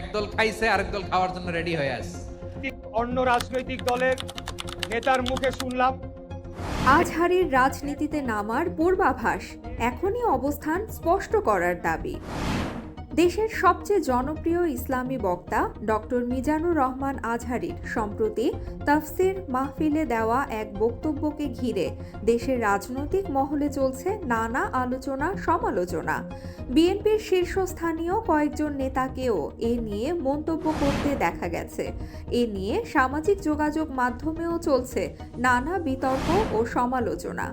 একদল খাইছে আরেক দল খাওয়ার জন্য রেডি হয়ে আছে। অন্য রাজনৈতিক দলের নেতার মুখে শুনলাম। আজহারির রাজনীতিতে নামার পূর্বাভাস এখনই অবস্থান স্পষ্ট করার দাবি। দেশের সবচেয়ে জনপ্রিয় ইসলামী বক্তা ডক্টর মিজানুর রহমান আজহারির সম্প্রতি তাফসির মাহফিলে দেওয়া এক বক্তব্যকে ঘিরে দেশের রাজনৈতিক মহলে চলছে নানা আলোচনা, সমালোচনা। বিএনপির শীর্ষস্থানীয় কয়েকজন নেতাকেও এ নিয়ে মন্তব্য করতে দেখা গেছে। এ নিয়ে সামাজিক যোগাযোগ মাধ্যমেও চলছে নানা বিতর্ক ও সমালোচনা।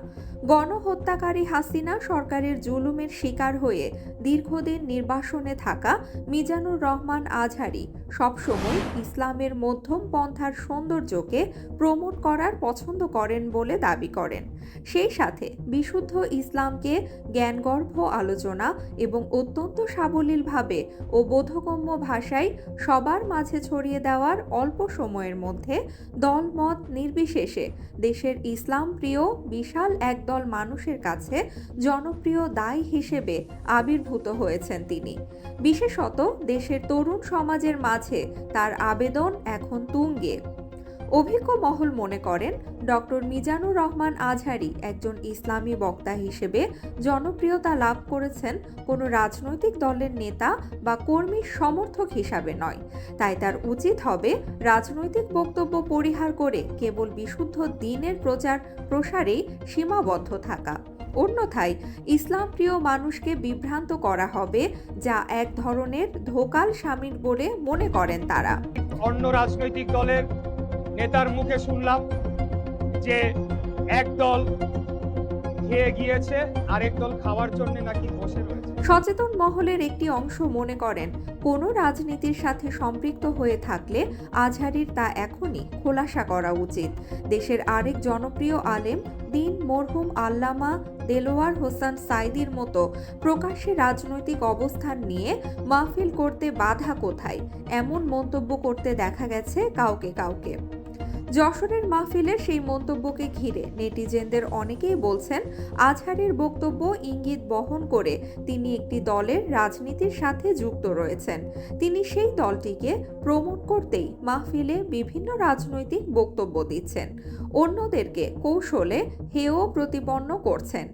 গণহত্যাকারী হাসিনা সরকারের জুলুমের শিকার হয়ে দীর্ঘদিন নির্বাসনে থাকা মিজানুর রহমান আজহারি সবসময় ইসলামের মধ্যম পন্থার সৌন্দর্যকে প্রমোট করার পছন্দ করেন বলে দাবি করেন। সেই সাথে বিশুদ্ধ ইসলামকে জ্ঞানগর্ভ আলোচনা এবং অত্যন্ত সাবলীলভাবে ও বোধগম্য ভাষায় সবার মাঝে ছড়িয়ে দেওয়ার অল্প সময়ের মধ্যে দলমত নির্বিশেষে দেশের ইসলাম প্রিয় বিশাল একদল মানুষের কাছে জনপ্রিয় দায় হিসেবে আবির্ভূত হয়েছেন তিনি। বিশেষত দেশের তরুণ সমাজের মাঝে তার আবেদন এখন তুঙ্গে। অভিজ্ঞ মহল মনে করেন, ডক্টর মিজানুর রহমান আজহারি একজন ইসলামী বক্তা হিসেবে জনপ্রিয়তা লাভ করেছেন কোনো রাজনৈতিক দলের নেতা বা কর্মীর সমর্থক হিসাবে নয়। তাই তার উচিত হবে রাজনৈতিক বক্তব্য পরিহার করে কেবল বিশুদ্ধ দিনের প্রচার প্রসারেই সীমাবদ্ধ থাকা। অন্যথায় ইসলাম প্রিয় মানুষকে বিভ্রান্ত করা হবে যা এক ধরনের ধোকাল সামিল বলে মনে করেন তারা। অন্য রাজনৈতিক দলের নেতার মুখে শুনলাম যে এক দল খেয়ে গিয়েছে, আরেক দল খাওয়ার জন্য নাকি বসে রয়েছে। সচেতন মহলের একটি অংশ মনে করেন, কোনো রাজনীতির সাথে সম্পৃক্ত হয়ে থাকলে আজহারির তা এখনই খোলাসা করা উচিত। দেশের আরেক জনপ্রিয় আলেম দিন মরহুম আল্লামা দেলোয়ার হোসেন সাইদির মতো প্রকাশ্যে রাজনৈতিক অবস্থান নিয়ে মাহফিল করতে বাধা কোথায়? এমন মন্তব্য করতে দেখা গেছে কাউকে কাউকে। যশোরের মাহফিলে সেই মন্তব্যকে ঘিরে নেটিজেনদের অনেকেই বলছেন, আজহারের বক্তব্য ইঙ্গিত বহন করে তিনি একটি দলের রাজনীতির সাথে যুক্ত রয়েছেন। তিনি সেই দলটিকে প্রমোট করতেই মাহফিলে বিভিন্ন রাজনৈতিক বক্তব্য দিচ্ছেন। অন্যদেরকে কৌশলে হেয় প্রতিপন্ন করছেন।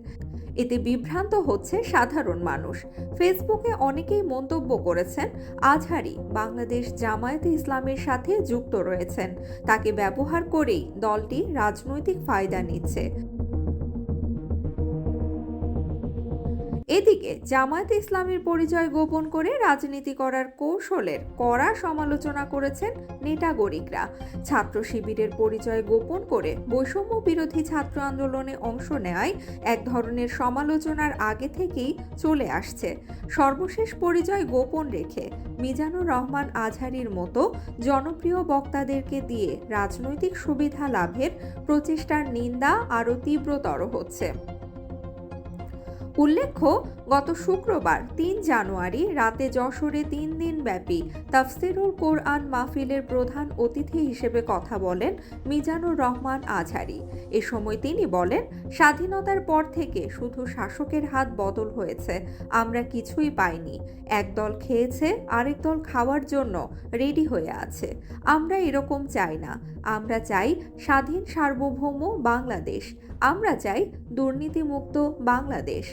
এতে বিভ্রান্ত হচ্ছে সাধারণ মানুষ। ফেসবুকে অনেকেই মন্তব্য করেছেন, আজহারি বাংলাদেশ জামায়াতে ইসলামের সাথে যুক্ত রয়েছেন। তাকে ব্যবহার করেই দলটি রাজনৈতিক ফায়দা নিচ্ছে। এদিকে জামায়াত ইসলামের পরিচয় গোপন করে রাজনীতি করার কৌশলের কড়া সমালোচনা করেছেন নেটাগরিকরা ছাত্র শিবিরের পরিচয় গোপন করে বৈষম্য বিরোধী ছাত্র আন্দোলনে অংশ নেওয়ায় এক ধরনের সমালোচনার আগে থেকেই চলে আসছে। সর্বশেষ পরিচয় গোপন রেখে মিজানুর রহমান আজহারির মতো জনপ্রিয় বক্তাদেরকে দিয়ে রাজনৈতিক সুবিধা লাভের প্রচেষ্টার নিন্দা আরও তীব্রতর হচ্ছে। উল্লেখ্য, গত শুক্রবার, তিন জানুয়ারি, রাতে যশোরে তিন দিন ব্যাপী তাফসিরুল কোরআন মাহফিলের প্রধান অতিথি হিসেবে কথা বলেন মিজানুর রহমান আজহারি। এ সময় তিনি বলেন, স্বাধীনতার পর থেকে শুধু শাসকের হাত বদল হয়েছে, আমরা কিছুই পাইনি। একদল খেয়েছে, আরেক দল খাওয়ার জন্য রেডি হয়ে আছে। আমরা এরকম চাই না। আমরা চাই স্বাধীন সার্বভৌম বাংলাদেশ। আমরা চাই দুর্নীতিমুক্ত বাংলাদেশ।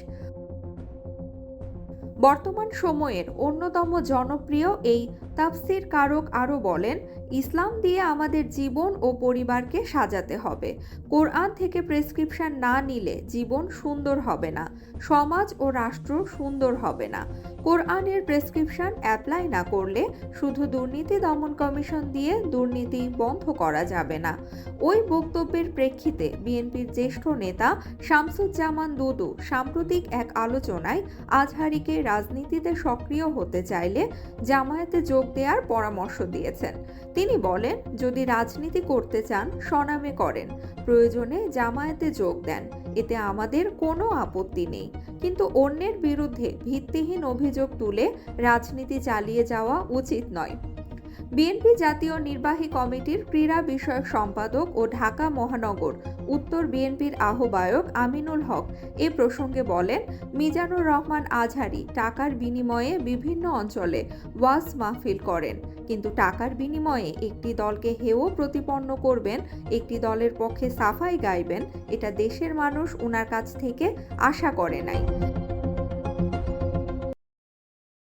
বর্তমান সময়ের অন্যতম জনপ্রিয় এই তাফসির কারক আরও বলেন, ইসলাম দিয়ে আমাদের জীবন ও পরিবারকে সাজাতে হবে। কোরআন থেকে প্রেসক্রিপশন না নিলে জীবন সুন্দর হবে না, সমাজ ও রাষ্ট্র সুন্দর হবে না। কোরআনের প্রেসক্রিপশন অ্যাপ্লাই না করলে শুধু দুর্নীতি দমন কমিশন দিয়ে দুর্নীতি বন্ধ করা যাবে না। ওই বক্তব্যের প্রেক্ষিতে বিএনপির জ্যেষ্ঠ নেতা শামসুজ্জামান দুদু সাম্প্রতিক এক আলোচনায় আজহারিকে রাজনীতিতে সক্রিয় হতে চাইলে জামায়াতে যোগ দেওয়ার পরামর্শ দিয়েছেন। তিনি বলেন, যদি রাজনীতি করতে চান, স্বনামে করেন। প্রয়োজনে জামায়াতে যোগ দেন। এতে আমাদের কোনো আপত্তি নেই। কিন্তু অন্যের বিরুদ্ধে ভিত্তিহীন অভিযোগ তুলে রাজনীতি চালিয়ে যাওয়া উচিত নয়। বিএনপি জাতীয় নির্বাহী কমিটির ক্রীড়া বিষয়ক সম্পাদক ও ঢাকা মহানগর উত্তর বিএনপির আহ্বায়ক আমিনুল হক এ প্রসঙ্গে বলেন, মিজানুর রহমান আজহারি টাকার বিনিময়ে বিভিন্ন অঞ্চলে ওয়াজ মাহফিল করেন। কিন্তু টাকার বিনিময়ে একটি দলকে হেয় প্রতিপন্ন করবেন, একটি দলের পক্ষে সাফাই গাইবেন, এটা দেশের মানুষ ওনার কাছ থেকে আশা করে নাই।